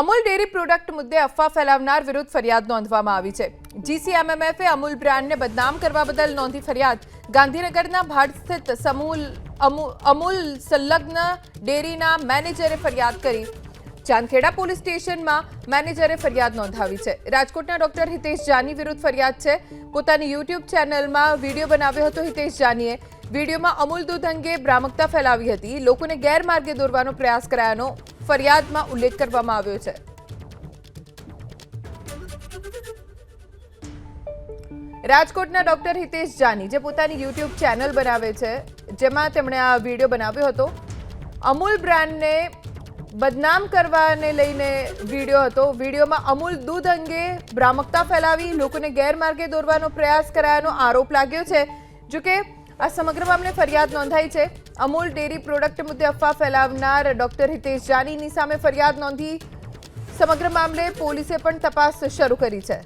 Amul dairy product મુદ્દે અફવા ફેલાવનાર વિરુદ્ધ ફરિયાદ નોંધવામાં આવી છે. જીસીએમએમએફે અમૂલ બ્રાન્ડને બદનામ કરવા બદલ નોંધી ફરિયાદ. ગાંધીનગરના ભાડ સ્થિત સમૂલ અમુ- અમૂલ સંલગ્ન ડેરીના મેનેજરે ફરિયાદ કરી. ચાંદખેડા પોલીસ સ્ટેશનમાં મેનેજરે ફરિયાદ નોંધાવી છે. રાજકોટના ડોક્ટર હિતેશ જાની વિરુદ્ધ ફરિયાદ છે. પોતાની યુટ્યુબ ચેનલમાં વીડિયો બનાવ્યો હતો હિતેશ જાનીએ. વિડીયોમાં અમૂલ દૂધ અંગે ભ્રામકતા ફેલાવી હતી. લોકોને ગેરમાર્ગે દોરવાનો પ્રયાસ કરાયાનો ફરિયાદમાં ઉલ્લેખ કરવામાં આવ્યો છે. રાજકોટના ડોક્ટર હિતેશ જાની, જે પોતાની યુટ્યુબ ચેનલ બનાવે છે, જેમાં તેમણે આ વીડિયો બનાવ્યો હતો. અમૂલ બ્રાન્ડને બદનામ કરવાને લઈને વીડિયો હતો. વિડીયોમાં અમૂલ દૂધ અંગે ભ્રામકતા ફેલાવી, લોકોને ગેરમાર્ગે દોરવાનો પ્રયાસ કરાયાનો આરોપ લાગ્યો છે. જોકે આ સમગ્ર મામલે ફરિયાદ નોંધાઈ છે. અમૂલ ડેરી પ્રોડક્ટ મુદ્દે અફવા ફેલાવનાર ડોક્ટર હિતેશ જાનીની સામે ફરિયાદ નોંધી સમગ્ર મામલે પોલીસે પણ તપાસ શરૂ કરી છે.